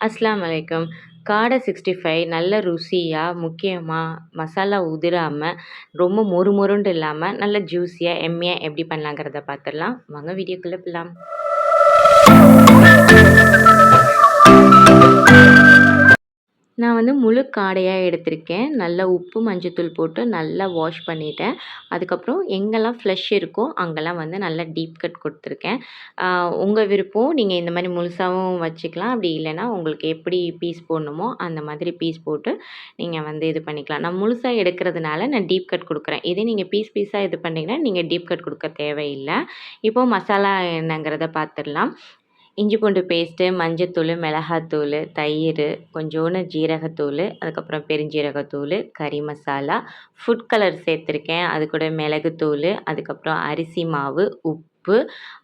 அஸ்லாம் வலைக்கம் காடை சிக்ஸ்டி ஃபைவ் நல்ல ருசியாக முக்கியமாக மசாலா உதிராமல் ரொம்ப மொறு மொறுன்ட்டு இல்லாமல் நல்ல ஜூஸியாக எம்மியாக எப்படி பண்ணலாங்கிறத பார்த்துடலாம் வாங்க வீடியோக்குள்ளே போகலாம் நான் வந்து முழு காடையாக எடுத்திருக்கேன். நல்லா உப்பு மஞ்சத்தூள் போட்டு நல்லா வாஷ் பண்ணிட்டேன். அதுக்கப்புறம் எங்கெல்லாம் ஃப்ளஷ் இருக்கோ அங்கெல்லாம் வந்து நல்லா டீப் கட் கொடுத்துருக்கேன். உங்கள் விருப்பம் நீங்கள் இந்த மாதிரி முழுசாகவும் வச்சுக்கலாம். அப்படி இல்லைன்னா உங்களுக்கு எப்படி பீஸ் போடணுமோ அந்த மாதிரி பீஸ் போட்டு நீங்கள் வந்து இது பண்ணிக்கலாம். நான் முழுசாக எடுக்கிறதுனால நான் டீப் கட் கொடுக்குறேன். இதே நீங்கள் பீஸ் பீஸாக இது பண்ணிங்கன்னா நீங்கள் டீப் கட் கொடுக்க தேவையில்லை. இப்போது மசாலா என்னங்கிறத பார்த்துடலாம். இஞ்சி பூண்டு பேஸ்ட்டு மஞ்சத்தூள் மிளகாத்தூள் தயிர் கொஞ்சோண்டு ஜீரகத்தூள் அதுக்கப்புறம் பெருஞ்சீரகத்தூள் கறி மசாலா ஃபுட் கலர் சேர்த்துருக்கேன். அது கூட மிளகுத்தூள் அதுக்கப்புறம் அரிசி மாவு உப்பு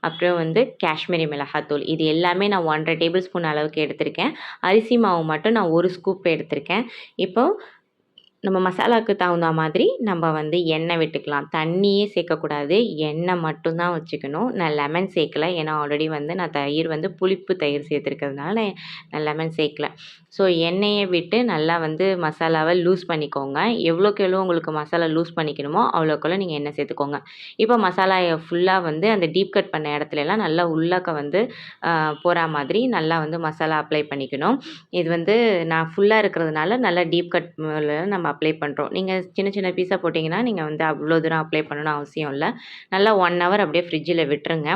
அப்புறம் வந்து காஷ்மீரி மிளகாத்தூள். இது எல்லாமே நான் ஒன்றரை டேபிள் ஸ்பூன் அளவுக்கு எடுத்திருக்கேன். அரிசி மாவு மட்டும் நான் ஒரு ஸ்கூப் எடுத்திருக்கேன். இப்போது நம்ம மசாலாவுக்கு தகுந்த மாதிரி நம்ம வந்து எண்ணெய் விட்டுக்கலாம். தண்ணியே சேர்க்கக்கூடாது. எண்ணெய் மட்டும்தான் வச்சுக்கணும். நான் லெமன் சேர்க்கல. ஏன்னா ஆல்ரெடி வந்து நான் தயிர் வந்து புளிப்பு தயிர் சேர்த்துருக்கிறதுனால நான் லெமன் சேர்க்கல. ஸோ எண்ணெயை விட்டு நல்லா வந்து மசாலாவை லூஸ் பண்ணிக்கோங்க. எவ்வளோக்கு எவ்வளோ உங்களுக்கு மசாலா லூஸ் பண்ணிக்கணுமோ அவ்வளோக்குள்ள நீங்கள் எண்ணெய் சேர்த்துக்கோங்க. இப்போ மசாலாயை ஃபுல்லாக வந்து அந்த டீப் கட் பண்ண இடத்துலலாம் நல்லா உள்ளாக்க வந்து போகிற மாதிரி நல்லா வந்து மசாலா அப்ளை பண்ணிக்கணும். இது வந்து நான் ஃபுல்லாக இருக்கிறதுனால நல்லா டீப் கட் நம்ம அப்ளை பண்ணுறோம் நீங்கள் சின்ன சின்ன பீஸாக போட்டிங்கன்னா நீங்கள் வந்து அவ்வளோ தூரம் அப்ளை பண்ணணும்னு அவசியம் இல்லை. நல்லா ஒன் ஹவர் அப்படியே ஃப்ரிட்ஜில் விட்டுருங்க.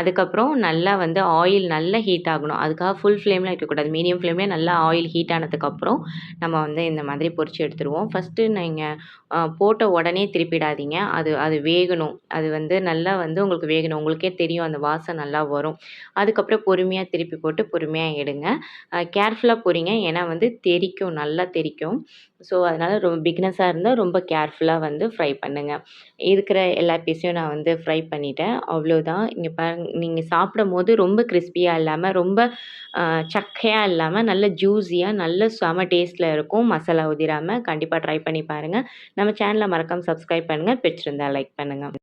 அதுக்கப்புறம் நல்லா வந்து ஆயில் நல்லா ஹீட் ஆகணும். அதுக்காக ஃபுல் ஃப்ளேமில் வைக்கக்கூடாது மீடியம் ஃப்ளேம்லேயே நல்லா ஆயில் ஹீட் ஆனதுக்கப்புறம் நம்ம வந்து இந்த மாதிரி பொறிச்சு எடுத்துருவோம். ஃபஸ்ட்டு நீங்கள் போட்ட உடனே திருப்பிடாதீங்க. அது அது வேகணும். அது வந்து நல்லா வந்து உங்களுக்கு வேகணும். உங்களுக்கே தெரியும் அந்த வாசம் நல்லா வரும். அதுக்கப்புறம் பொறுமையாக திருப்பி போட்டு பொறுமையாக எடுங்க. கேர்ஃபுல்லாக போகிறீங்க ஏன்னா வந்து தெரிக்கும். நல்லா தெரிக்கும். ஸோ அதனால் ரொம்ப பிக்னஸாக இருந்தால் ரொம்ப கேர்ஃபுல்லாக வந்து ஃப்ரை பண்ணுங்கள் இருக்கிற எல்லா பீஸையும் நான் வந்து ஃப்ரை பண்ணிட்டேன். அவ்வளோதான் இங்கே பாருங்க நீங்கள் சாப்பிடும் போது ரொம்ப கிறிஸ்பியாக இல்லாமல் ரொம்ப சக்கையாக இல்லாமல் நல்ல ஜூஸியாக நல்ல செம டேஸ்ட்டில் இருக்கும். மசாலா உதிராமல் கண்டிப்பாக ட்ரை பண்ணி பாருங்கள் நம்ம சேனலை மறக்காமல் சப்ஸ்கிரைப் பண்ணுங்கள் பிடிச்சிருந்தா லைக் பண்ணுங்கள்